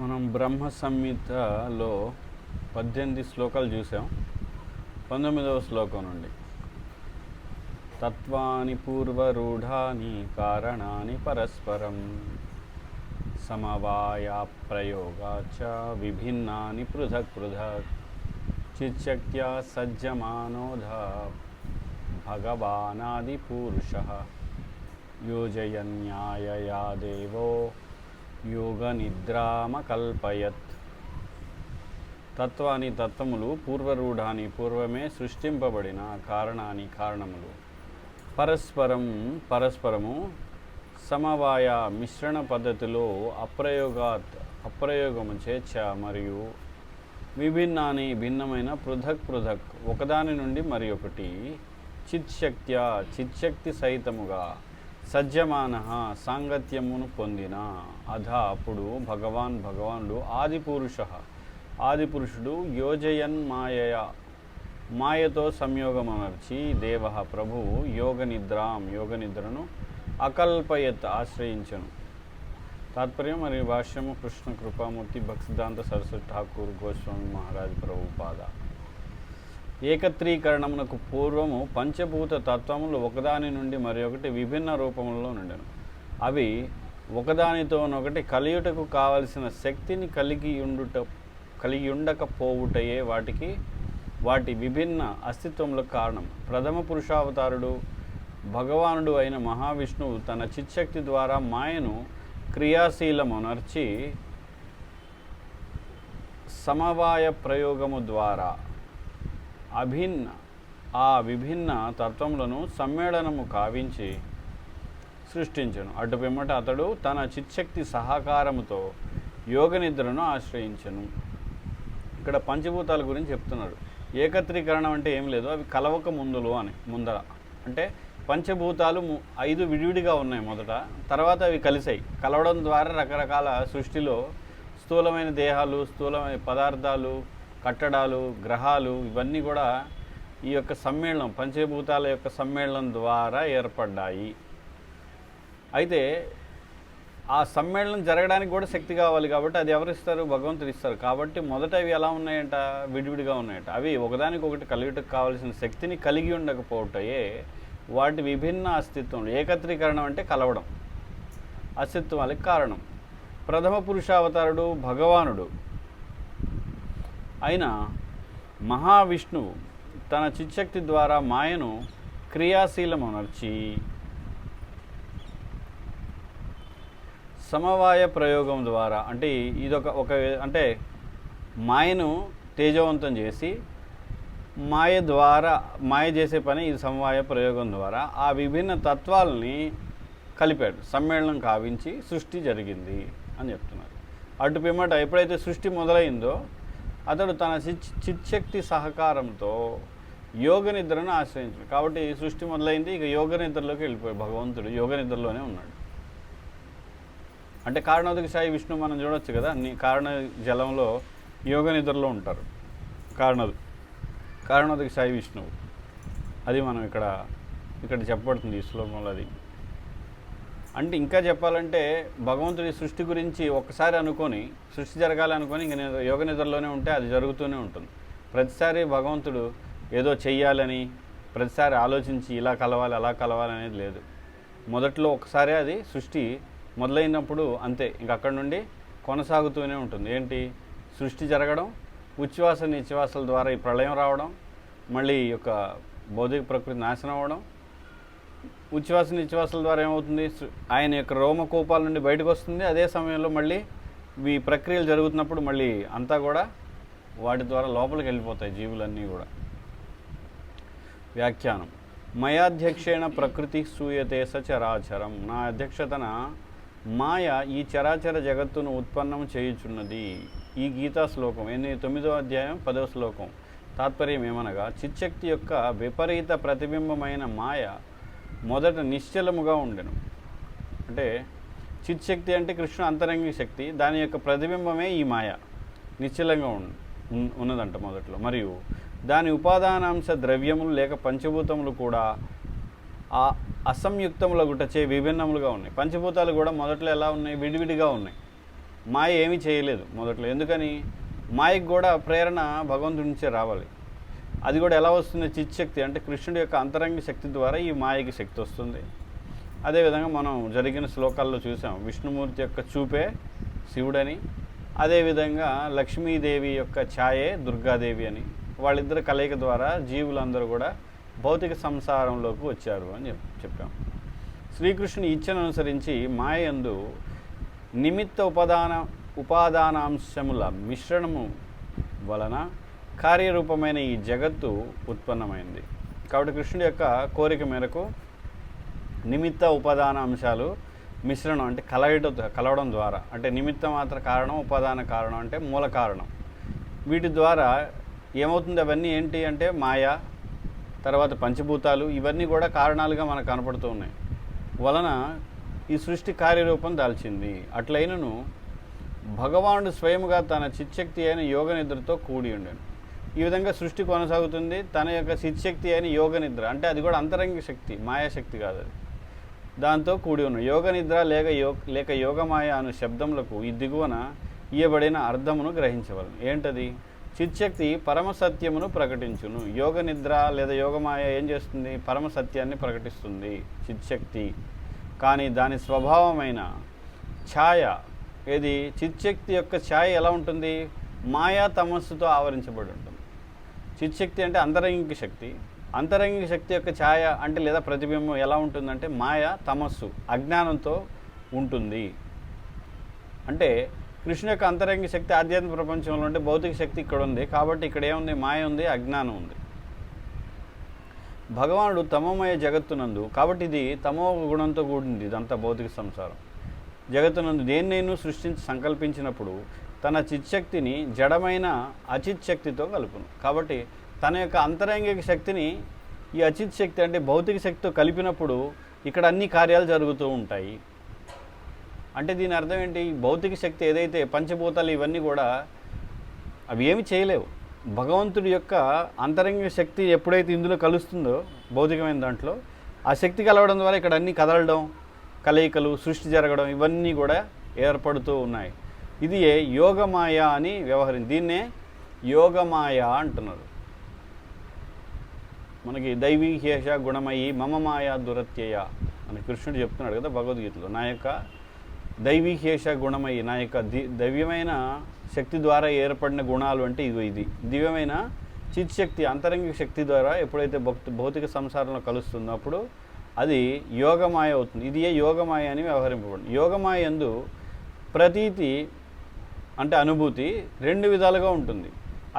మనం బ్రహ్మ సంహితలో పద్దెనిమిది శ్లోకాలు చూసాం. పంతొమ్మిదవ శ్లోకం నుండి. తత్వాని పూర్వరూఢాని కారణాని పరస్పరం. సమవాయా ప్రయోగాచ విభిన్నాని పృథక్ పృథక్. చిచ్చక్త్యా సజ్జమానోధ భగవానాది పూరుష. యోజయన్యాయయా దేవో యోగనిద్రామకల్పయత్. తత్వాని తత్వములు పూర్వరూఢాని పూర్వమే సృష్టింపబడిన కారణాని కారణములు. పరస్పరం పరస్పరము సమవాయ మిశ్రణ పద్ధతిలో అప్రయోగాత్ అప్రయోగము చేర్చ మరియు విభిన్నాని భిన్నమైన పృథక్ పృథక్ ఒకదాని నుండి మరి ఒకటి చిత్శక్త్య చిత్శక్తి సహితముగా సజ్జమాన సాంగత్యమును పొందిన. అధ అప్పుడు భగవాన్ భగవానుడు ఆదిపురుష. ఆదిపురుషుడు యోజయన్ మాయయ. మాయతో సంయోగమనర్చి దేవ ప్రభువు యోగ నిద్రాం యోగ నిద్రను అకల్పయత్ ఆశ్రయించను. తాత్పర్యం మరియు భాష్యము కృష్ణ కృపామూర్తి భక్తిదాంత సరస్వతి ఠాకూర్ గోస్వామి మహారాజ్ ప్రభుపాద ఏకత్రీకరణమునకు పూర్వము పంచభూత తత్వములు ఒకదాని నుండి మరి ఒకటి విభిన్న రూపములలో నుండెను. అవి ఒకదానితోనొకటి కలియుటకు కావలసిన శక్తిని కలిగి ఉండుట కలిగి ఉండకపోవుటయే వాటికి వాటి విభిన్న అస్తిత్వములకు కారణం. ప్రథమ పురుషావతారుడు భగవానుడు అయిన మహావిష్ణువు తన చిత్శక్తి ద్వారా మాయను క్రియాశీలమునర్చి సమవాయ ప్రయోగము ద్వారా అభిన్న ఆ విభిన్న తత్వములను సమ్మేళనము కావించి సృష్టించను. అటు పిమ్మట అతడు తన చిత్శక్తి సహకారముతో యోగ నిద్రను ఆశ్రయించను. ఇక్కడ పంచభూతాల గురించి చెప్తున్నాడు. ఏకత్రీకరణం అంటే ఏం లేదు అవి కలవక ముందులో అని ముందర. అంటే పంచభూతాలు ము- ఐదు విడివిడిగా ఉన్నాయి మొదట. తర్వాత అవి కలిసాయి. కలవడం ద్వారా రకరకాల సృష్టిలో స్థూలమైన దేహాలు స్థూలమైన పదార్థాలు కట్టడాలు గ్రహాలు ఇవన్నీ కూడా ఈ యొక్క సమ్మేళనం పంచభూతాల యొక్క సమ్మేళనం ద్వారా ఏర్పడ్డాయి. అయితే ఆ సమ్మేళనం జరగడానికి కూడా శక్తి కావాలి కాబట్టి అది ఎవరు ఇస్తారు భగవంతుడు ఇస్తారు. కాబట్టి మొదట అవి ఎలా ఉన్నాయంట? విడివిడిగా ఉన్నాయంట. అవి ఒకదానికొకటి కలియుటకు కావాల్సిన శక్తిని కలిగి ఉండకపోవటయే వాటి విభిన్న అస్తిత్వం ఏకత్రీకరణం అంటే కలవడం. అస్తిత్వాలకి కారణం. ప్రథమ పురుషావతారుడు భగవానుడు. అయిన మహావిష్ణువు తన చిచ్చక్తి ద్వారా మాయను క్రియాశీలమునర్చి సమవాయ ప్రయోగం ద్వారా అంటే ఇదొక ఒక అంటే మాయను తేజవంతం చేసి మాయ ద్వారా మాయ చేసే పని ఈ సమవాయ ప్రయోగం ద్వారా ఆ విభిన్న తత్వాలని కలిపాడు సమ్మేళనం కావించి సృష్టి జరిగింది అని చెప్తున్నారు. అటు పిమ్మట ఎప్పుడైతే సృష్టి మొదలైందో అతడు తన చిత్ చిత్శక్తి సహకారంతో యోగ నిద్రను ఆశ్రయించాడు. కాబట్టి సృష్టి మొదలైంది ఇక యోగ నిద్రలోకి వెళ్ళిపోయాడు. భగవంతుడు యోగ నిద్రలోనే ఉన్నాడు. అంటే కారణోదక సాయి విష్ణు మనం చూడొచ్చు కదా అన్ని కారణ జలంలో యోగ నిద్రలో ఉంటారు. కారణదు కారణోదక సాయి విష్ణువు. అది మనం ఇక్కడ ఇక్కడ చెప్పబడుతుంది ఈ శ్లోకంలో అది. అంటే ఇంకా చెప్పాలంటే భగవంతుడి సృష్టి గురించి ఒక్కసారి అనుకొని సృష్టి జరగాలి అనుకొని ఇంక నేను యోగ నిద్రలోనే ఉంటే అది జరుగుతూనే ఉంటుంది. ప్రతిసారి భగవంతుడు ఏదో చెయ్యాలని ప్రతిసారి ఆలోచించి ఇలా కలవాలి అలా కలవాలి అనేది లేదు. మొదట్లో ఒకసారి అది సృష్టి మొదలైనప్పుడు అంతే. ఇంక అక్కడ నుండి కొనసాగుతూనే ఉంటుంది. ఏంటి? సృష్టి జరగడం ఉచ్ఛ్వాస నిశ్వాసాల ద్వారా ఈ ప్రళయం రావడం మళ్ళీ ఈ యొక్క భౌతిక ప్రకృతి నాశనం అవ్వడం ఉచ్ఛ్వాస నిశ్వాసాల ద్వారా ఏమవుతుంది? ఆయన యొక్క రోమకోపాల నుండి బయటకు వస్తుంది అదే సమయంలో మళ్ళీ ఈ ప్రక్రియలు జరుగుతున్నప్పుడు మళ్ళీ అంతా కూడా వాటి ద్వారా లోపలికి వెళ్ళిపోతాయి జీవులన్నీ కూడా. వ్యాఖ్యానం. మయాధ్యక్షేణ ప్రకృతి సూయతే సచరాచరం. చరాచరం నా అధ్యక్షతన మాయ ఈ చరాచర జగత్తును ఉత్పన్నం చేయుచున్నది. ఈ గీతా శ్లోకం. ఎన్ని? తొమ్మిదో అధ్యాయం పదవ శ్లోకం. తాత్పర్యం ఏమనగా చిచ్చక్తి యొక్క విపరీత ప్రతిబింబమైన మాయ మొదట నిశ్చలముగా ఉండెను. అంటే చిత్శక్తి అంటే కృష్ణ అంతరంగిక శక్తి దాని యొక్క ప్రతిబింబమే ఈ మాయ. నిశ్చలంగా ఉన్- ఉన్నదంట మొదట్లో. మరియు దాని ఉపాదానాంశ ద్రవ్యములు లేక పంచభూతములు కూడా ఆ అసంయుక్తముల గుటచే విభిన్నములుగా ఉన్నాయి. పంచభూతాలు కూడా మొదట్లో ఎలా ఉన్నాయి? విడివిడిగా ఉన్నాయి. మాయ ఏమీ చేయలేదు మొదట్లో. ఎందుకని? మాయకు కూడా ప్రేరణ భగవంతుడి నుంచే రావాలి. అది కూడా ఎలా వస్తుంది? చిత్శక్తి అంటే కృష్ణుడి యొక్క అంతరంగ శక్తి ద్వారా ఈ మాయకి శక్తి వస్తుంది. అదేవిధంగా మనం జరిగిన శ్లోకాల్లో చూసాం విష్ణుమూర్తి యొక్క చూపే శివుడని అదేవిధంగా లక్ష్మీదేవి యొక్క ఛాయే దుర్గాదేవి అని. వాళ్ళిద్దరి కలయిక ద్వారా జీవులందరూ కూడా భౌతిక సంసారంలోకి వచ్చారు అని చెప్ చెప్పాం. శ్రీకృష్ణుని ఇచ్చను అనుసరించి మాయందు నిమిత్త ఉపాదాన ఉపాదానాంశముల మిశ్రణము వలన కార్యరూపమైన ఈ జగత్తు ఉత్పన్నమైంది. కాబట్టి కృష్ణుడి యొక్క కోరిక మేరకు నిమిత్త ఉపాదాన అంశాలు మిశ్రణం అంటే కలయట కలవడం ద్వారా అంటే నిమిత్త మాత్ర కారణం ఉపాదాన కారణం అంటే మూల కారణం. వీటి ద్వారా ఏమవుతుంది అవన్నీ ఏంటి అంటే మాయ తర్వాత పంచభూతాలు ఇవన్నీ కూడా కారణాలుగా మనకు కనపడుతూ ఉన్నాయి. వలన ఈ సృష్టి కార్యరూపం దాల్చింది. అట్లయినను భగవానుడు స్వయముగా తన చిత్శక్తి అయిన యోగ నిద్రతో కూడి ఉండను. ఈ విధంగా సృష్టి కొనసాగుతుంది. తన యొక్క చిత్శక్తి అయిన యోగ నిద్ర. అంటే అది కూడా అంతరంగ శక్తి మాయాశక్తి కాదు అది. దాంతో కూడి ఉన్న యోగ నిద్ర లేక యో లేక యోగమాయ అను శబ్దములకు ఈ దిగువన ఇయ్యబడిన అర్థమును గ్రహించవలను. ఏంటది? చిత్శక్తి పరమ సత్యమును ప్రకటించును. యోగ నిద్ర లేదా యోగమాయ ఏం చేస్తుంది? పరమ సత్యాన్ని ప్రకటిస్తుంది చిత్శక్తి కానీ దాని స్వభావమైన ఛాయ ఏది? చిత్శక్తి యొక్క ఛాయ ఎలా ఉంటుంది? మాయా తమస్సుతో ఆవరించబడి ఉంటుంది. చిత్శక్తి అంటే అంతరంగిక శక్తి. అంతరంగిక శక్తి యొక్క ఛాయ అంటే లేదా ప్రతిబింబం ఎలా ఉంటుందంటే మాయ తమస్సు అజ్ఞానంతో ఉంటుంది. అంటే కృష్ణ యొక్క అంతరంగిక శక్తి ఆధ్యాత్మిక ప్రపంచంలో ఉంటే భౌతిక శక్తి ఇక్కడ ఉంది. కాబట్టి ఇక్కడ ఏముంది? మాయ ఉంది అజ్ఞానం ఉంది. భగవానుడు తమోమయ జగత్తునందు కాబట్టి ఇది తమో గుణంతో కూడింది ఇదంతా భౌతిక సంసారం. జగత్తునందు దేన్నైనా సృష్టించి సంకల్పించినప్పుడు తన చిత్శక్తిని జడమైన అచిత్ శక్తితో కలుపును. కాబట్టి తన యొక్క అంతరంగిక శక్తిని ఈ అచిత్ శక్తి అంటే భౌతిక శక్తితో కలిపినప్పుడు ఇక్కడ అన్ని కార్యాలు జరుగుతూ ఉంటాయి. అంటే దీని అర్థం ఏంటి? భౌతిక శక్తి ఏదైతే పంచభూతాలు ఇవన్నీ కూడా అవి ఏమి చేయలేవు. భగవంతుడి యొక్క అంతరంగిక శక్తి ఎప్పుడైతే ఇందులో కలుస్తుందో భౌతికమైన దాంట్లో ఆ శక్తి కలవడం ద్వారా ఇక్కడ అన్ని కదలడం కలయికలు సృష్టి జరగడం ఇవన్నీ కూడా ఏర్పడుతూ ఉన్నాయి. ఇది ఏ యోగమాయ అని వ్యవహరించింది దీన్నే యోగమాయ అంటున్నారు. మనకి దైవీహేష గుణమయి మమ మాయా దురత్యయ అని కృష్ణుడు చెప్తున్నాడు కదా భగవద్గీతలో. నా యొక్క దైవీహేష గుణమయి నా యొక్క ది దైవ్యమైన శక్తి ద్వారా ఏర్పడిన గుణాలు అంటే ఇవి ఇది. దివ్యమైన చిత్శక్తి అంతరంగిక శక్తి ద్వారా ఎప్పుడైతే భక్తు భౌతిక సంసారంలో కలుస్తుందో అప్పుడు అది యోగమాయ అవుతుంది. ఇది ఏ యోగమాయ అని వ్యవహరింపబడింది. యోగమాయ ఎందు ప్రతీతి అంటే అనుభూతి రెండు విధాలుగా ఉంటుంది.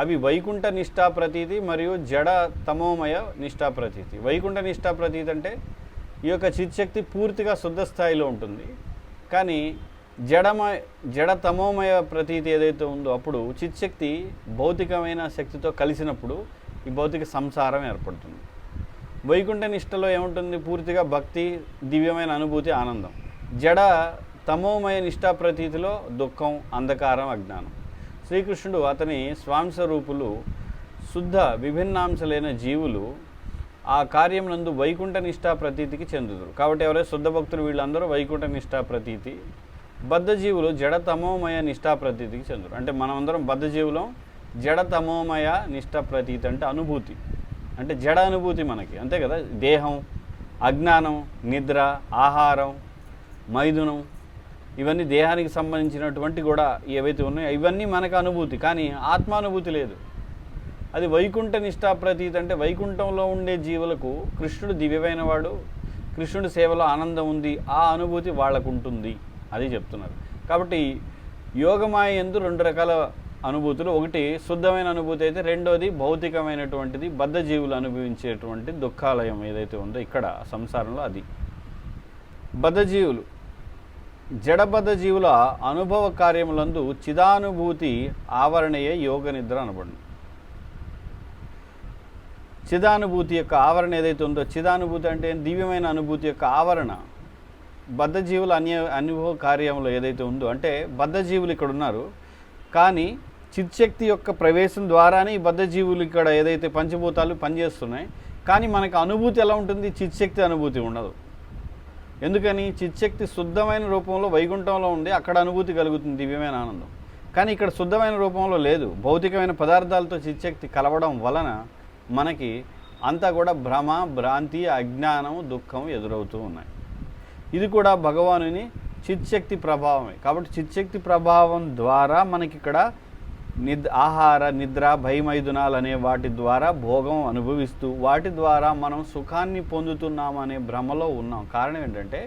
అవి వైకుంఠ నిష్ఠా ప్రతీతి మరియు జడ తమోమయ నిష్ఠా ప్రతీతి. వైకుంఠ నిష్ఠా ప్రతీతి అంటే ఈ యొక్క చిత్శక్తి పూర్తిగా శుద్ధ స్థాయిలో ఉంటుంది. కానీ జడమయ జడ తమోమయ ప్రతీతి ఏదైతే ఉందో అప్పుడు చిత్శక్తి భౌతికమైన శక్తితో కలిసినప్పుడు ఈ భౌతిక సంసారం ఏర్పడుతుంది. వైకుంఠ నిష్టలో ఏముంటుంది? పూర్తిగా భక్తి దివ్యమైన అనుభూతి ఆనందం. జడ తమోమయ నిష్టాప్రతీతిలో దుఃఖం అంధకారం అజ్ఞానం. శ్రీకృష్ణుడు అతని స్వాంశ రూపులు శుద్ధ విభిన్నాంశలైన జీవులు ఆ కార్యం నందు వైకుంఠ నిష్టా ప్రతీతికి చెందుదురు. కాబట్టి ఎవరైతే శుద్ధ భక్తులు వీళ్ళందరూ వైకుంఠ నిష్టా ప్రతీతి బద్ధజీవులు జడతమోమయ నిష్ఠా నిష్టా ప్రతీతికి చెందురు. అంటే మనమందరం బద్ధజీవులం జడతమోమయ నిష్ఠా నిష్టా ప్రతీతి అంటే అనుభూతి. అంటే జడ అనుభూతి మనకి. అంతే కదా? దేహం అజ్ఞానం నిద్ర ఆహారం మైథునం ఇవన్నీ దేహానికి సంబంధించినటువంటి కూడా ఏవైతే ఉన్నాయో ఇవన్నీ మనకు అనుభూతి కానీ ఆత్మానుభూతి లేదు. అది వైకుంఠ నిష్ఠా ప్రతీతి అంటే వైకుంఠంలో ఉండే జీవులకు కృష్ణుడు దివ్యమైన వాడు కృష్ణుడి సేవలో ఆనందం ఉంది ఆ అనుభూతి వాళ్ళకు ఉంటుంది అది చెప్తున్నారు. కాబట్టి యోగమాయ ఎందు రెండు రకాల అనుభూతులు ఒకటి శుద్ధమైన అనుభూతి అయితే రెండోది భౌతికమైనటువంటిది బద్ధజీవులు అనుభవించేటువంటి దుఃఖాలయం ఏదైతే ఉందో ఇక్కడ సంసారంలో అది. బద్ధజీవులు జడబద్ధ జీవుల అనుభవ కార్యములందు చిదానుభూతి ఆవరణయే యోగ నిద్ర అనబడింది చిదానుభూతి యొక్క ఆవరణ ఏదైతే ఉందో చిదానుభూతి అంటే దివ్యమైన అనుభూతి యొక్క ఆవరణ. బద్ధజీవుల అన్య అనుభవ కార్యంలో ఏదైతే ఉందో అంటే బద్ధజీవులు ఇక్కడ ఉన్నారు. కానీ చిత్శక్తి యొక్క ప్రవేశం ద్వారానే ఈ బద్ధజీవులు ఇక్కడ ఏదైతే పంచభూతాలు పనిచేస్తున్నాయి కానీ మనకు అనుభూతి ఎలా ఉంటుంది? చిత్శక్తి అనుభూతి ఉండదు. ఎందుకని చిత్శక్తి శుద్ధమైన రూపంలో వైకుంఠంలో ఉండి అక్కడ అనుభూతి కలుగుతుంది దివ్యమైన ఆనందం. కానీ ఇక్కడ శుద్ధమైన రూపంలో లేదు. భౌతికమైన పదార్థాలతో చిత్శక్తి కలవడం వలన మనకి అంతా కూడా భ్రమ భ్రాంతి అజ్ఞానం దుఃఖం ఎదురవుతూ ఉన్నాయి. ఇది కూడా భగవానుని చిత్శక్తి ప్రభావమే. కాబట్టి చిత్శక్తి ప్రభావం ద్వారా మనకి ఇక్కడ నిద్ ఆహార నిద్ర భయమైదునాలు అనే వాటి ద్వారా భోగం అనుభవిస్తూ వాటి ద్వారా మనం సుఖాన్ని పొందుతున్నామనే భ్రమలో ఉన్నాం. కారణం ఏంటంటే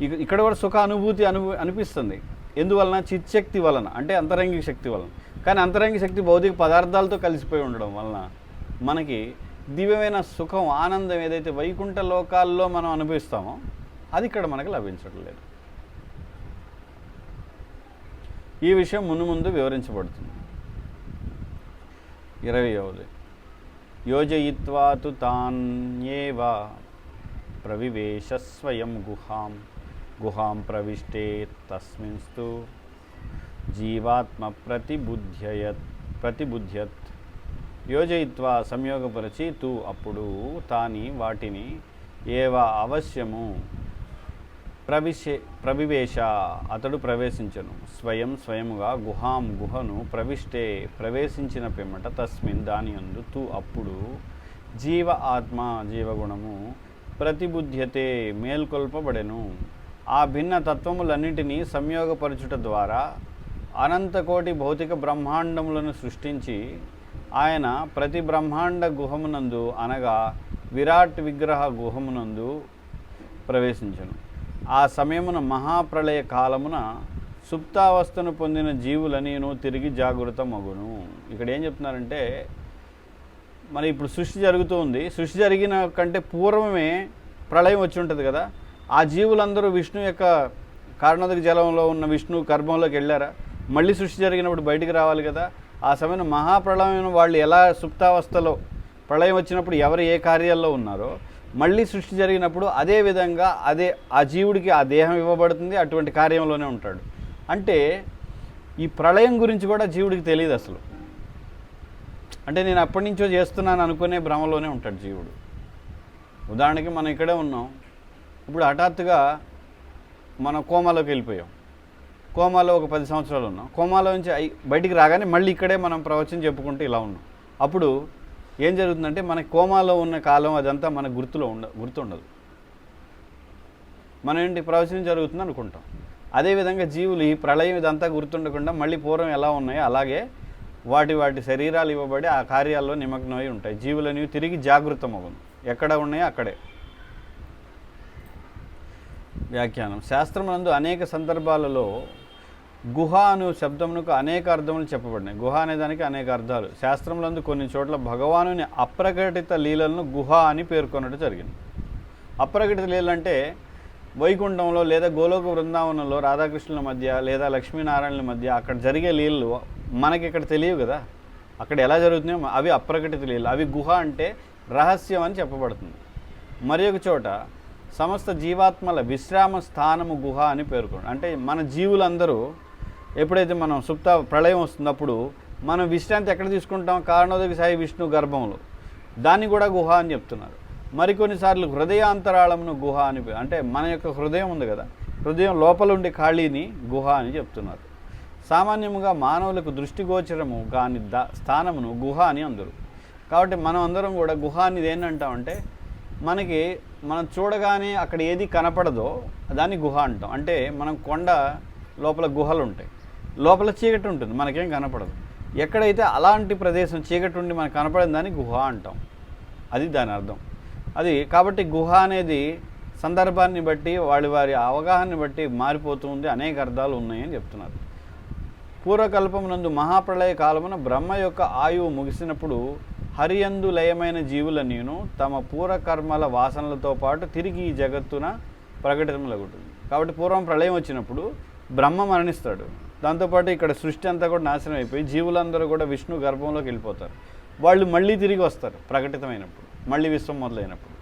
ఇక ఇక్కడ కూడా సుఖ అనుభూతి అను అనిపిస్తుంది. ఎందువలన? చిత్శక్తి వలన. అంటే అంతరంగిక శక్తి వలన. కానీ అంతరంగిక శక్తి భౌతిక పదార్థాలతో కలిసిపోయి ఉండడం వలన మనకి దివ్యమైన సుఖం ఆనందం ఏదైతే వైకుంఠ లోకాల్లో మనం అనుభవిస్తామో అది ఇక్కడ మనకు లభించడం లేదు. ఈ విషయం ముందు ముందు వివరించబడుతుంది. ఇరవయవది యోజయిత్వా తు తాన్యేవ ప్రవివేశ స్వయం గుహాం. గుహాం ప్రవిష్టే తస్మిన్స్తు జీవాత్మ ప్రతిబుద్ధ్యయత్ ప్రతిబుద్ధ్యత్ యోజయిత్వా సంయోగపరచి తూ అప్పుడు తాని వాటిని ఏవ అవశ్యము ప్రవిశే ప్రవివేశ అతడు ప్రవేశించను. స్వయం స్వయముగా గుహాం గుహను ప్రవిష్టే ప్రవేశించిన పిమ్మట తస్మిన్ దాని అందు తూ అప్పుడు జీవ ఆత్మ జీవగుణము ప్రతిబుద్ధ్యతే మేల్కొల్పబడెను. ఆ భిన్న తత్వములన్నింటినీ సంయోగపరచుట ద్వారా అనంతకోటి భౌతిక బ్రహ్మాండములను సృష్టించి ఆయన ప్రతి బ్రహ్మాండ గుహమునందు అనగా విరాట్ విగ్రహ గుహమునందు ప్రవేశించను. ఆ సమయమున మహాప్రళయ కాలమున సుప్తావస్థను పొందిన జీవులనీను తిరిగి జాగృత మగును. ఇక్కడ ఏం చెప్తున్నారంటే మరి ఇప్పుడు సృష్టి జరుగుతూ ఉంది. సృష్టి జరిగిన కంటే పూర్వమే ప్రళయం వచ్చి ఉంటుంది కదా. ఆ జీవులందరూ విష్ణు యొక్క కారణోదక జలంలో ఉన్న విష్ణు గర్భంలోకి వెళ్ళారా? మళ్ళీ సృష్టి జరిగినప్పుడు బయటికి రావాలి కదా. ఆ సమయంలో మహాప్రళయం వాళ్ళు ఎలా సుప్తావస్థలో ప్రళయం వచ్చినప్పుడు ఎవరు ఏ కార్యాల్లో ఉన్నారో మళ్ళీ సృష్టి జరిగినప్పుడు అదే విధంగా అదే ఆ జీవుడికి ఆ దేహం ఇవ్వబడుతుంది అటువంటి కార్యంలోనే ఉంటాడు. అంటే ఈ ప్రళయం గురించి కూడా జీవుడికి తెలియదు అసలు. అంటే నేను అప్పటి నుంచో చేస్తున్నాను అనుకునే భ్రమలోనే ఉంటాడు జీవుడు. ఉదాహరణకి మనం ఇక్కడే ఉన్నాం. ఇప్పుడు హఠాత్తుగా మనం కోమాలోకి వెళ్ళిపోయాం. కోమాలో ఒక పది సంవత్సరాలు ఉన్నాం. కోమాలో నుంచి బయటికి రాగానే మళ్ళీ ఇక్కడే మనం ప్రవచనం చెప్పుకుంటూ ఇలా ఉన్నాం. అప్పుడు ఏం జరుగుతుందంటే మన కోమాలో ఉన్న కాలం అదంతా మన గుర్తులో ఉండ గుర్తుండదు. మనం ఏంటి ప్రవచనం జరుగుతుంది అనుకుంటాం. అదేవిధంగా జీవులు ఈ ప్రళయం ఇదంతా గుర్తుండకుండా మళ్ళీ పూర్వం ఎలా ఉన్నాయో అలాగే వాటి వాటి శరీరాలు ఇవ్వబడి ఆ కార్యాల్లో నిమగ్నమై ఉంటాయి. జీవులనేవి తిరిగి జాగృతమగును ఎక్కడ ఉన్నాయో అక్కడే. వ్యాఖ్యానం. శాస్త్రమునందు అనేక సందర్భాలలో గుహ అను శబ్దమునకు అనేక అర్థములు చెప్పబడినాయి గుహ అనే దానికి అనేక అర్థాలు. శాస్త్రములందు కొన్ని చోట్ల భగవానుని అప్రకటిత లీలలను గుహ అని పేర్కొనడం జరిగింది. అప్రకటిత లీలలు అంటే వైకుంఠంలో లేదా గోలోక బృందావనంలో రాధాకృష్ణుల మధ్య లేదా లక్ష్మీనారాయణుల మధ్య అక్కడ జరిగే లీలలు మనకి ఇక్కడ తెలియవు కదా. అక్కడ ఎలా జరుగుతున్నాయో అవి అప్రకటిత లీలలు. అవి గుహ అంటే రహస్యం అని చెప్పబడుతుంది. మరి ఒక చోట సమస్త జీవాత్మల విశ్రామ స్థానము గుహ అని పేర్కొంది అంటే మన జీవులందరూ ఎప్పుడైతే మనం సుప్త ప్రళయం వస్తున్నప్పుడు మనం విశ్రాంతి ఎక్కడ తీసుకుంటాం? కారణోదక సాయి విష్ణు గర్భంలో. దాన్ని కూడా గుహ అని చెప్తున్నారు. మరికొన్నిసార్లు హృదయాంతరాళమును గుహ అని అంటే మన యొక్క హృదయం ఉంది కదా? హృదయం లోపల ఉండే ఖాళీని గుహ అని చెప్తున్నారు. సామాన్యముగా మానవులకు దృష్టిగోచరము కాని దా స్థానమును గుహ అని అందరు. కాబట్టి మనం అందరం కూడా గుహ అనేది ఏంటంటామంటే మనకి మనం చూడగానే అక్కడ ఏది కనపడదో దాన్ని గుహ అంటాం. అంటే మనం కొండ లోపల గుహలు ఉంటాయి లోపల చీకటి ఉంటుంది మనకేం కనపడదు. ఎక్కడైతే అలాంటి ప్రదేశం చీకటి ఉండి మనకు కనపడిన దాన్ని గుహ అంటాం. అది దాని అర్థం. అది కాబట్టి గుహ అనేది సందర్భాన్ని బట్టి వాడి వారి అవగాహన బట్టి మారిపోతుంది అనేక అర్థాలు ఉన్నాయని చెప్తున్నారు. పూర్వకల్పమునందు మహాప్రళయ కాలమున బ్రహ్మ యొక్క ఆయువు ముగిసినప్పుడు హరియందు లయమైన నేను తమ పూర్వకర్మల వాసనలతో పాటు తిరిగి ఈ జగత్తున ప్రకటితములగుంటుంది కాబట్టి పూర్వం ప్రళయం వచ్చినప్పుడు బ్రహ్మ మరణిస్తాడు. దాంతోపాటు ఇక్కడ సృష్టి అంతా కూడా నాశనం అయిపోయి జీవులందరూ కూడా విష్ణు గర్భంలోకి వెళ్ళిపోతారు. వాళ్ళు మళ్ళీ తిరిగి వస్తారు ప్రకటితమైనప్పుడు మళ్ళీ విశ్వం మొదలైనప్పుడు.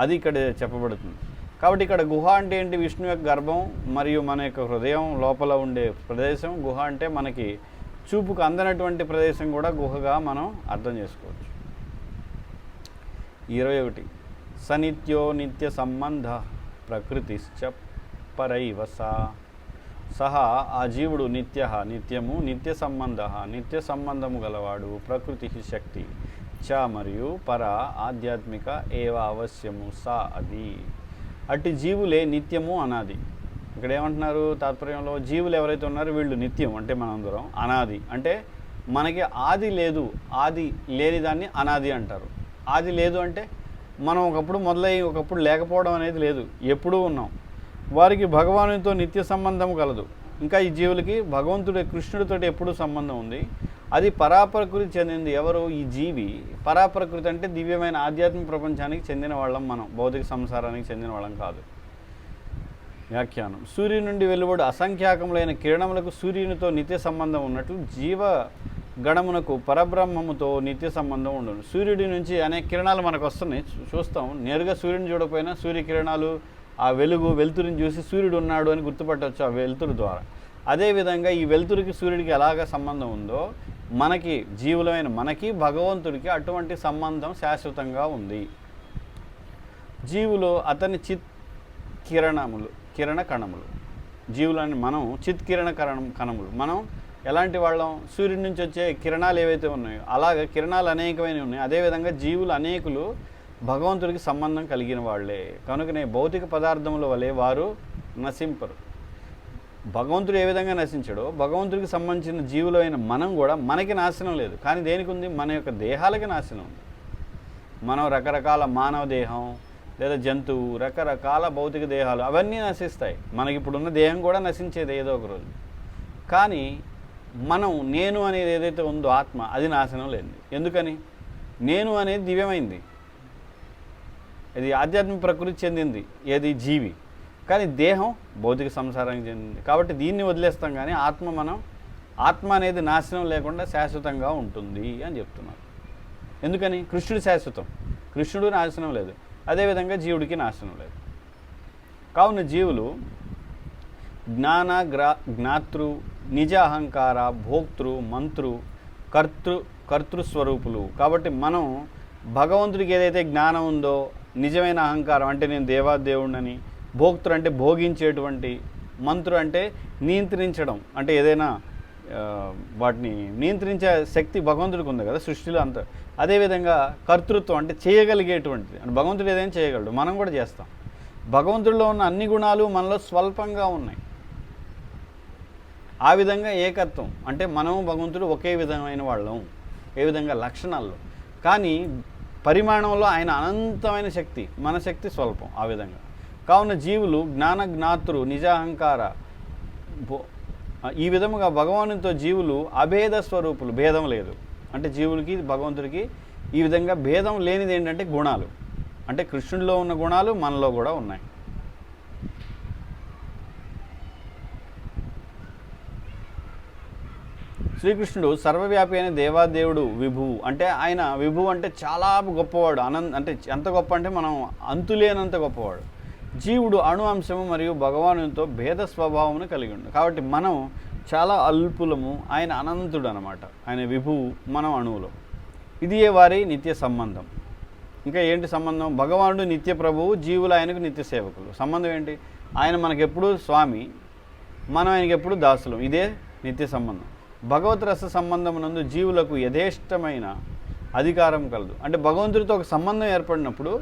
అది ఇక్కడ చెప్పబడుతుంది. కాబట్టి ఇక్కడ గుహ అంటే ఏంటి? విష్ణు యొక్క గర్భం మరియు మన యొక్క హృదయం లోపల ఉండే ప్రదేశం. గుహ అంటే మనకి చూపుకు అందనటువంటి ప్రదేశం కూడా గుహగా మనం అర్థం చేసుకోవచ్చు. ఇరవై ఒకటి. సనిత్యో నిత్య సంబంధ ప్రకృతిశ్చ పరైవసా. సహా ఆ జీవుడు నిత్య నిత్యము నిత్య సంబంధ నిత్య సంబంధము గలవాడు ప్రకృతి శక్తి. చ మరియు పర ఆధ్యాత్మిక ఏవ అవశ్యము సా అది. అట్టి జీవులే నిత్యము అనాది. ఇక్కడ ఏమంటున్నారు తాత్పర్యంలో? జీవులు ఎవరైతే ఉన్నారో వీళ్ళు నిత్యం అంటే మనందరం అనాది. అంటే మనకి ఆది లేదు. ఆది లేని దాన్ని అనాది అంటారు. ఆది లేదు అంటే మనం ఒకప్పుడు మొదలై ఒకప్పుడు లేకపోవడం అనేది లేదు. ఎప్పుడూ ఉన్నాం. వారికి భగవానునితో నిత్య సంబంధం కలదు. ఇంకా ఈ జీవులకి భగవంతుడి కృష్ణుడితో ఎప్పుడూ సంబంధం ఉంది. అది పరాప్రకృతి చెందింది ఎవరు? ఈ జీవి. పరాప్రకృతి అంటే దివ్యమైన ఆధ్యాత్మిక ప్రపంచానికి చెందిన వాళ్ళం మనం. భౌతిక సంసారానికి చెందిన వాళ్ళం కాదు. వ్యాఖ్యానం. సూర్యుని నుండి వెలువడు అసంఖ్యాకములైన కిరణములకు సూర్యునితో నిత్య సంబంధం ఉన్నట్లు జీవ గణమునకు పరబ్రహ్మముతో నిత్య సంబంధం ఉండదు సూర్యుడి నుంచి అనేక కిరణాలు మనకు వస్తున్నాయి. చూస్తాం నేరుగా సూర్యుని చూడకపోయినా సూర్యకిరణాలు ఆ వెలుగు వెలుతురుని చూసి సూర్యుడు ఉన్నాడు అని గుర్తుపట్టవచ్చు ఆ వెలుతురు ద్వారా. అదేవిధంగా ఈ వెలుతురికి సూర్యుడికి ఎలాగ సంబంధం ఉందో మనకి జీవులమైన మనకి భగవంతుడికి అటువంటి సంబంధం శాశ్వతంగా ఉంది. జీవులు అతని చిత్ కిరణములు కిరణ కణములు. జీవులని మనం చిత్ కిరణ కరణం కణములు. మనం ఎలాంటి వాళ్ళం? సూర్యుడి నుంచి వచ్చే కిరణాలు ఏవైతే ఉన్నాయో అలాగే కిరణాలు అనేకమైనవి ఉన్నాయి. అదేవిధంగా జీవులు అనేకులు భగవంతుడికి సంబంధం కలిగిన వాళ్ళే. కనుకనే భౌతిక పదార్థముల వలె వారు నశింపరు. భగవంతుడు ఏ విధంగా నశించాడో భగవంతుడికి సంబంధించిన జీవులైన మనం కూడా మనకి నాశనం లేదు. కానీ దేనికి ఉంది మన యొక్క దేహాలకి నాశనం ఉంది. మనం రకరకాల మానవ దేహం లేదా జంతువు రకరకాల భౌతిక దేహాలు అవన్నీ నశిస్తాయి. మనకి ఇప్పుడున్న దేహం కూడా నశించేది ఏదో ఒక రోజు. కానీ మనం నేను అనేది ఏదైతే ఉందో ఆత్మ అది నాశనం లేనిది ఎందుకని? నేను అనేది దివ్యమైంది. ఇది ఆధ్యాత్మిక ప్రకృతి చెందింది ఏది జీవి. కానీ దేహం భౌతిక సంసారానికి చెందింది. కాబట్టి దీన్ని వదిలేస్తాం కానీ ఆత్మ మనం ఆత్మ అనేది నాశనం లేకుండా శాశ్వతంగా ఉంటుంది అని చెప్తున్నారు. ఎందుకని? కృష్ణుడు శాశ్వతం. కృష్ణుడు నాశనం లేదు. అదేవిధంగా జీవుడికి నాశనం లేదు. కావున జీవులు జ్ఞాన గ్రా జ్ఞాతృ నిజ అహంకార భోక్తృ మంతృ కర్తృ కర్తృస్వరూపులు. కాబట్టి మనం భగవంతుడికి ఏదైతే జ్ఞానం ఉందో నిజమైన అహంకారం అంటే నేను దేవాదేవుడిని భోక్తుడు అంటే భోగించేటువంటి మంత్రు అంటే నియంత్రించడం అంటే ఏదైనా వాటిని నియంత్రించే శక్తి భగవంతుడికి ఉంది కదా సృష్టిలో అంత. అదేవిధంగా కర్తృత్వం అంటే చేయగలిగేటువంటిది. అంటే భగవంతుడు ఏదైనా చేయగలడు మనం కూడా చేస్తాం. భగవంతుడిలో ఉన్న అన్ని గుణాలు మనలో స్వల్పంగా ఉన్నాయి. ఆ విధంగా ఏకత్వం అంటే మనము భగవంతుడు ఒకే విధమైన వాళ్ళం ఏ విధంగా లక్షణాల్లో. కానీ పరిమాణంలో ఆయన అనంతమైన శక్తి మన శక్తి స్వల్పం ఆ విధంగా. కావున జీవులు జ్ఞాన జ్ఞాతృ నిజాహంకార భో- ఈ విధముగా భగవానునితో జీవులు అభేద స్వరూపులు భేదం లేదు. అంటే జీవులకి భగవంతుడికి ఈ విధంగా భేదం లేనిది ఏంటంటే గుణాలు. అంటే కృష్ణుడిలో ఉన్న గుణాలు మనలో కూడా ఉన్నాయి. శ్రీకృష్ణుడు సర్వవ్యాపి అయిన దేవాదేవుడు విభువు. అంటే ఆయన విభువు అంటే చాలా గొప్పవాడు. అనంత అంటే ఎంత గొప్ప అంటే మనం అంతులేనంత గొప్పవాడు. జీవుడు అణు అంశము మరియు భగవానునితో భేద స్వభావమును కలిగి ఉండు. కాబట్టి మనం చాలా అల్పులము. ఆయన అనంతుడు అనమాట ఆయన విభువు మనం అణువులు. ఇదియే వారి నిత్య సంబంధం? ఇంకా ఏంటి సంబంధం? భగవానుడు నిత్య ప్రభువు జీవులు ఆయనకు నిత్య సేవకులు. సంబంధం ఏంటి? ఆయన మనకెప్పుడు స్వామి మనం ఆయనకి ఎప్పుడు దాసులం. ఇదే నిత్య సంబంధం. భగవత్ రస సంబంధం నందు జీవులకు యథేష్టమైన అధికారం కలదు. అంటే భగవంతుడితో ఒక సంబంధం ఏర్పడినప్పుడు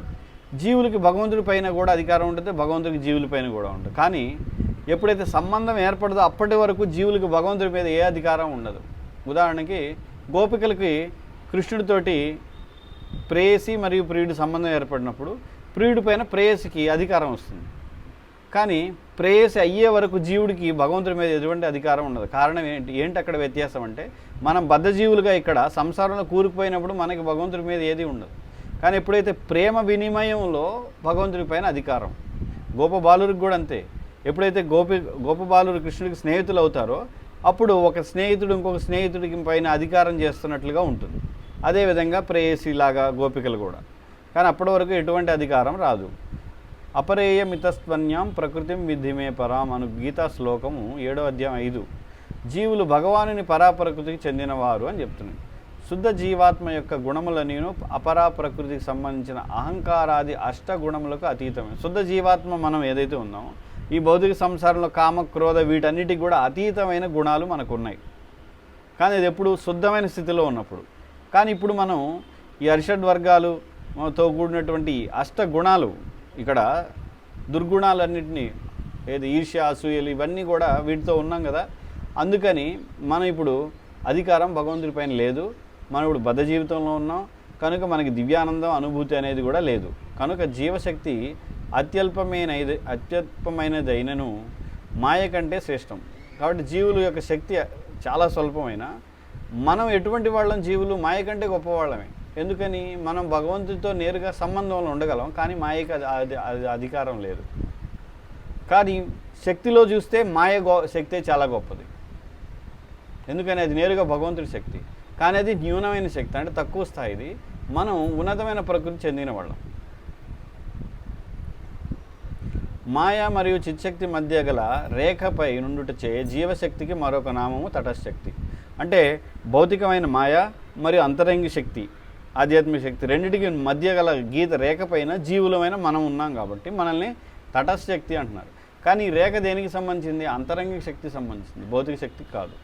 జీవులకి భగవంతుడి పైన కూడా అధికారం ఉంటుంది భగవంతుడికి జీవుల పైన కూడా ఉంటుంది. కానీ ఎప్పుడైతే సంబంధం ఏర్పడదో అప్పటి వరకు జీవులకు భగవంతుడి మీద ఏ అధికారం ఉండదు. ఉదాహరణకి గోపికలకి కృష్ణుడితోటి ప్రేయసి మరియు ప్రియుడి సంబంధం ఏర్పడినప్పుడు ప్రియుడి పైన ప్రేయసికి అధికారం వస్తుంది. కానీ ప్రేయసి అయ్యే వరకు జీవుడికి భగవంతుడి మీద ఎటువంటి అధికారం ఉండదు. కారణం ఏంటి? ఏంటి అక్కడ వ్యత్యాసం అంటే మనం బద్ధజీవులుగా ఇక్కడ సంసారంలో కూరుకుపోయినప్పుడు మనకి భగవంతుడి మీద ఏది ఉండదు. కానీ ఎప్పుడైతే ప్రేమ వినిమయంలో భగవంతుడి పైన అధికారం గోపబాలురికి కూడా అంతే. ఎప్పుడైతే గోపి గోపబాలుడు కృష్ణుడికి స్నేహితులు అవుతారో అప్పుడు ఒక స్నేహితుడు ఇంకొక స్నేహితుడికి పైన అధికారం చేస్తున్నట్లుగా ఉంటుంది. అదేవిధంగా ప్రేయసి లాగా గోపికలు కూడా. కానీ అప్పటి వరకు ఎటువంటి అధికారం రాదు. అపరేయమితస్త్వన్యాం ప్రకృతిం విధిమే పరాం అను గీతా శ్లోకము ఏడో అధ్యాయం ఐదు. జీవులు భగవానుని పరాప్రకృతికి చెందినవారు అని చెప్తున్నాయి శుద్ధ జీవాత్మ యొక్క గుణములనీను అపరాప్రకృతికి సంబంధించిన అహంకారాది అష్ట గుణములకు అతీతమే. శుద్ధ జీవాత్మ మనం ఏదైతే ఉన్నామో ఈ భౌతిక సంసారంలో కామ క్రోధ వీటన్నిటికి కూడా అతీతమైన గుణాలు మనకు ఉన్నాయి కానీ అది ఎప్పుడు శుద్ధమైన స్థితిలో ఉన్నప్పుడు. కానీ ఇప్పుడు మనం ఈ అరిషడ్ వర్గాలుతో కూడినటువంటి అష్ట గుణాలు ఇక్కడ దుర్గుణాలన్నింటినీ ఏది ఈర్ష్య అసూయలు ఇవన్నీ కూడా వీటితో ఉన్నాం కదా. అందుకని మనం ఇప్పుడు అధికారం భగవంతుడి పైన లేదు. మనం ఇప్పుడు బద్ధ జీవితంలో ఉన్నాం. కనుక మనకి దివ్యానందం అనుభూతి అనేది కూడా లేదు. కనుక జీవశక్తి అత్యల్పమైన అత్యల్పమైనదైనను మాయ కంటే శ్రేష్టం. కాబట్టి జీవుల యొక్క శక్తి చాలా స్వల్పమైన మనం ఎటువంటి వాళ్ళం? జీవులు మాయ కంటే గొప్పవాళ్ళమే. ఎందుకని మనం భగవంతుడితో నేరుగా సంబంధంలో ఉండగలం కానీ మాయకి అది అది అధికారం లేదు. కానీ శక్తిలో చూస్తే మాయ గో శక్తే చాలా గొప్పది. ఎందుకని అది నేరుగా భగవంతుడి శక్తి. కానీ అది న్యూనమైన శక్తి అంటే తక్కువ స్థాయిది. మనం ఉన్నతమైన ప్రకృతి చెందిన వాళ్ళం. మాయ మరియు చిత్శక్తి మధ్య గల రేఖపై నుండుటచే జీవశక్తికి మరొక నామము తటశక్తి అంటే భౌతికమైన మాయ మరియు అంతరంగి శక్తి. ఆధ్యాత్మిక శక్తి రెండింటికి మధ్య గల గీత రేఖపైన జీవులమైన మనం ఉన్నాం కాబట్టి మనల్ని తటస్థ శక్తి అంటున్నారు. కానీ ఈ రేఖ దేనికి సంబంధించింది? అంతరంగిక శక్తి సంబంధించింది. భౌతిక శక్తికి కాదు.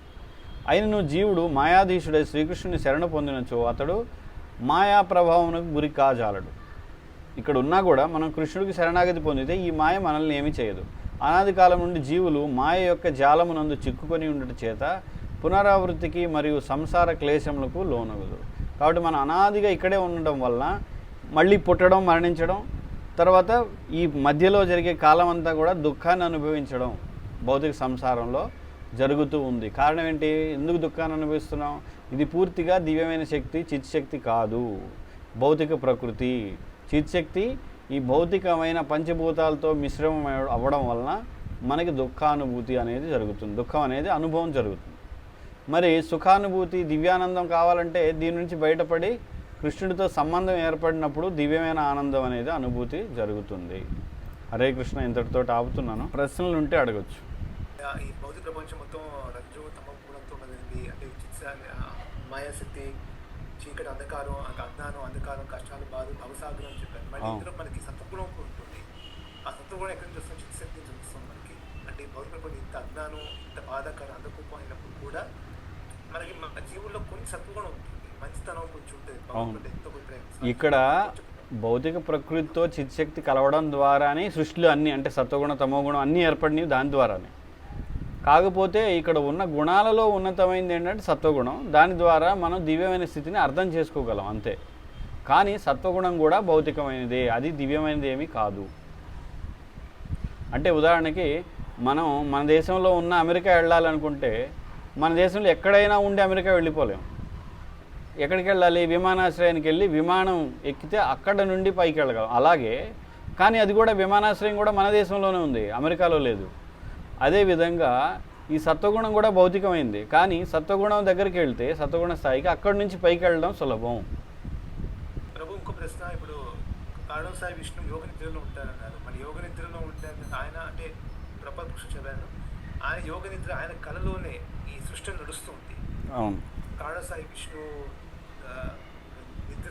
అయినను జీవుడు మాయాధీశుడై శ్రీకృష్ణుని శరణ పొందినచో అతడు మాయా ప్రభావంకు గురి కాజాలడు. ఇక్కడ ఉన్నా కూడా మనం కృష్ణుడికి శరణాగతి పొందితే ఈ మాయ మనల్ని ఏమీ చేయదు. అనాది కాలం నుండి జీవులు మాయ యొక్క జాలమునందు చిక్కుకొని ఉండట చేత పునరావృత్తికి మరియు సంసార క్లేశములకు లోనగదు కాబట్టి మనం అనాదిగా ఇక్కడే ఉండడం వలన మళ్ళీ పుట్టడం మరణించడం తర్వాత ఈ మధ్యలో జరిగే కాలం అంతా కూడా దుఃఖాన్ని అనుభవించడం భౌతిక సంసారంలో జరుగుతూ ఉంది. కారణం ఏంటి? ఎందుకు దుఃఖాన్ని అనుభవిస్తున్నాం? ఇది పూర్తిగా దివ్యమైన శక్తి చిత్శక్తి కాదు. భౌతిక ప్రకృతి. చిత్శక్తి ఈ భౌతికమైన పంచభూతాలతో మిశ్రమం అవ్వడం వలన మనకి దుఃఖానుభూతి అనేది జరుగుతుంది. దుఃఖం అనేది అనుభవం జరుగుతుంది. మరి సుఖానుభూతి దివ్యానందం కావాలంటే దీని నుంచి బయటపడి కృష్ణుడితో సంబంధం ఏర్పడినప్పుడు దివ్యమైన ఆనందం అనేది అనుభూతి జరుగుతుంది. హరే కృష్ణ ఇంతటితో ఆపుతున్నాను. ప్రశ్నలు ఉంటే అడగచ్చు. ఈ భౌతిక ప్రపంచం మొత్తం రజ్జు తమ గుణంతో ఉన్నది అంటే మాయాశక్తి చీకటి అంధకారం అజ్ఞానం అంధకారం కష్టాలు బాధలు అవసాగులు అని. ఇందులో మనకి సత్వగుణం ఉంటుంది. ఆ సత్వగుణం ఎక్కడి నుంచి వస్తుంది చిత్తశక్తి నుంచి వస్తుంది మనకి. అంటే భౌతిక ప్రపంచం ఇంత అజ్ఞానం ఇంత బాధాకరం అంధకూపం అయినప్పుడు కూడా మనకి మన జీవుల్లో కొన్ని సత్వగుణం ఉంటుంది మంచితనం కొంచెం ఉంటుంది భగవంతుడు ఎంతో కొంచెం ప్రేమ. ఇక్కడ భౌతిక ప్రకృతితో చిత్శక్తి కలవడం ద్వారానే సృష్టిలో అన్ని అంటే సత్వగుణ తమోగుణం అన్నీ ఏర్పడినవి దాని ద్వారానే. కాకపోతే ఇక్కడ ఉన్న గుణాలలో ఉన్నతమైనది ఏంటంటే సత్వగుణం. దాని ద్వారా మనం దివ్యమైన స్థితిని అర్థం చేసుకోగలం అంతే. కానీ సత్వగుణం కూడా భౌతికమైనదే అది దివ్యమైనది ఏమీ కాదు. అంటే ఉదాహరణకి మనం మన దేశంలో ఉన్న అమెరికా వెళ్ళాలనుకుంటే మన దేశంలో ఎక్కడైనా ఉండి అమెరికా వెళ్ళిపోలేము ఎక్కడికి వెళ్ళాలి? విమానాశ్రయానికి వెళ్ళి విమానం ఎక్కితే అక్కడ నుండి పైకి వెళ్ళగలం. అలాగే కానీ అది కూడా విమానాశ్రయం కూడా మన దేశంలోనే ఉంది. అమెరికాలో లేదు. అదేవిధంగా ఈ సత్వగుణం కూడా భౌతికమైంది. కానీ సత్వగుణం దగ్గరికి వెళ్తే సత్వగుణ స్థాయికి అక్కడి నుంచి పైకి వెళ్ళడం సులభం. ప్రభు ఇంకో ప్రశ్న. ఇప్పుడు కారణోసాయి విష్ణు యోగ నిద్రలో ఉంటారన్నారు. మరి యోగ నిద్రలో ఉంటారు ఆయన అంటే ప్రపంచ పురుషుడు చదివాను ఆయన యోగ నిద్ర ఆయన కళలోనే ఈ సృష్టి నడుస్తుంది. అవును. కారణోసాయి విష్ణు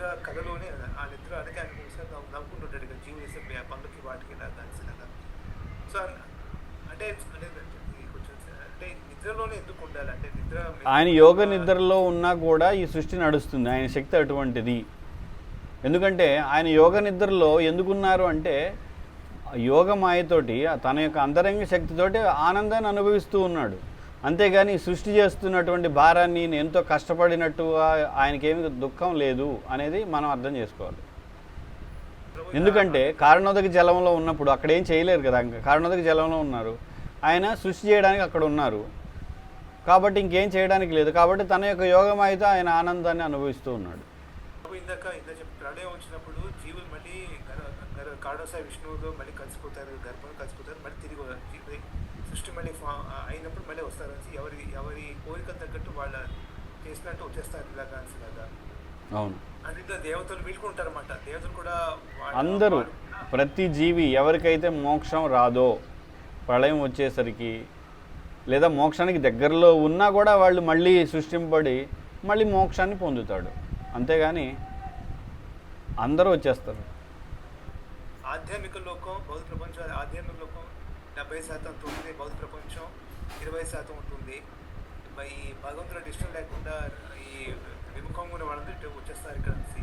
నిద్ర కళలోనే ఆ నిద్ర ఒకసారి నవ్వు- నవ్వుకుంటుంటాడు ఇక జీవులు వేసే పనులకి వాటికి దానిలాగా సో అంటే అంటే నిద్రలోనే ఎందుకు ఉండాలి? అంటే నిద్ర ఆయన యోగ నిద్రలో ఉన్నా కూడా ఈ సృష్టి నడుస్తుంది ఆయన శక్తి అటువంటిది. ఎందుకంటే ఆయన యోగ నిద్రలో ఎందుకున్నారు అంటే యోగ మాయతోటి తన యొక్క అంతరంగ శక్తితోటి ఆనందాన్ని అనుభవిస్తూ ఉన్నాడు. అంతేగాని సృష్టి చేస్తున్నటువంటి భారాన్ని నేను ఎంతో కష్టపడినట్టుగా ఆయనకేమి దుఃఖం లేదు అనేది మనం అర్థం చేసుకోవాలి. ఎందుకంటే కారణోదక జలంలో ఉన్నప్పుడు అక్కడ ఏం చేయలేరు కదా ఇంకా కారణోదక జలంలో ఉన్నారు. ఆయన సృష్టి చేయడానికి అక్కడ ఉన్నారు. కాబట్టి ఇంకేం చేయడానికి లేదు. కాబట్టి తన యొక్క యోగం అయితే ఆయన ఆనందాన్ని అనుభవిస్తూ ఉన్నాడు. ఇందాక చెప్పి ప్రళయం వచ్చినప్పుడు జీవులు మళ్ళీ విష్ణువుతో మళ్ళీ కలిసిపోతారు గర్భం కలిసిపోతారు మళ్ళీ సృష్టి మళ్ళీ ఫా అయినప్పుడు మళ్ళీ వస్తారు ఎవరి ఎవరి కోరిక తగ్గట్టు వాళ్ళ చేసినట్టు వచ్చేస్తారు ఇలాగా అనేసిలాగా అవును. అంటే ఇంకా దేవతలు వీడుకుంటారు అనమాట దేవతలు కూడా అందరూ ప్రతి జీవి ఎవరికైతే మోక్షం రాదో ప్రళయం వచ్చేసరికి లేదా మోక్షానికి దగ్గరలో ఉన్నా కూడా వాళ్ళు మళ్ళీ సృష్టింపబడి మళ్ళీ మోక్షాన్ని పొందుతాడు. అంతేగాని అందరూ వచ్చేస్తారు. ఆధ్యాత్మిక లోకం ప్రపంచం అది ఆధ్యాత్మిక లోకం డెబ్బై శాతం ఉంటుంది భౌతిక ప్రపంచం ఇరవై శాతం ఉంటుంది. ఈ భగవంతుడు ఇష్టం లేకుండా ఈ విముఖంగా ఉన్న వాళ్ళందరూ వచ్చేస్తారు ఇక్కడ నుంచి.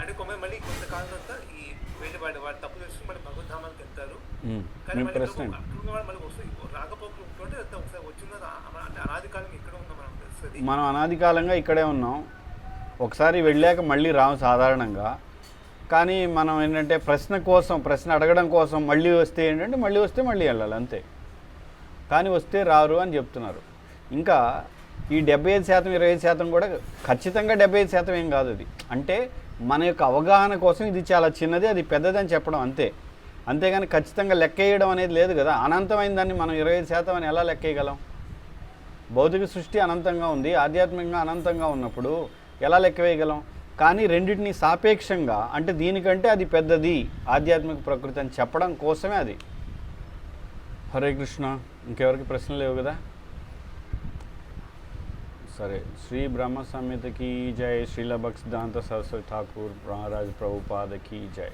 అంటే కొంత మళ్ళీ కొంతకాలం తర్వాత ఈ వెళ్ళి వాడి వాడు తప్పు చేసుకుని మళ్ళీ భగవద్ధామానికి వెళ్తారు. కానీ మళ్ళీ వాళ్ళు మళ్ళీ వస్తాయి రాకపోకలు ఉంటుంటే ఒకసారి వచ్చిన అంటే అనాది కాలం ఇక్కడ ఉందా మనం తెలుస్తుంది. మనం అనాది కాలంగా ఇక్కడే ఉన్నాం. ఒకసారి వెళ్ళాక మళ్ళీ రాము సాధారణంగా. కానీ మనం ఏంటంటే ప్రశ్న కోసం ప్రశ్న అడగడం కోసం మళ్ళీ వస్తే ఏంటంటే మళ్ళీ వస్తే మళ్ళీ వెళ్ళాలి అంతే. కానీ వస్తే రారు అని చెప్తున్నారు. ఇంకా ఈ డెబ్బై ఐదు శాతం ఇరవై ఐదు శాతం కూడా ఖచ్చితంగా డెబ్బై ఐదు శాతం ఏం కాదు అది. అంటే మన యొక్క అవగాహన కోసం ఇది చాలా చిన్నది అది పెద్దదని చెప్పడం అంతే. అంతేగాని ఖచ్చితంగా లెక్క వేయడం అనేది లేదు కదా. అనంతమైన దాన్ని మనం ఇరవై ఐదు శాతం అని ఎలా లెక్క వేయగలం? భౌతిక సృష్టి అనంతంగా ఉంది ఆధ్యాత్మికంగా అనంతంగా ఉన్నప్పుడు ఎలా లెక్క వేయగలం? కానీ రెండింటిని సాపేక్షంగా అంటే దీనికంటే అది పెద్దది ఆధ్యాత్మిక ప్రకృతి అని చెప్పడం కోసమే అది. హరే కృష్ణ ఇంకెవరికి ప్రశ్నలు లేవు కదా? సరే శ్రీ బ్రహ్మ సంహితకి జై శ్రీల దాంత సరస్వతి ఠాకూర్ మహారాజ్ ప్రభుపాదకి జై.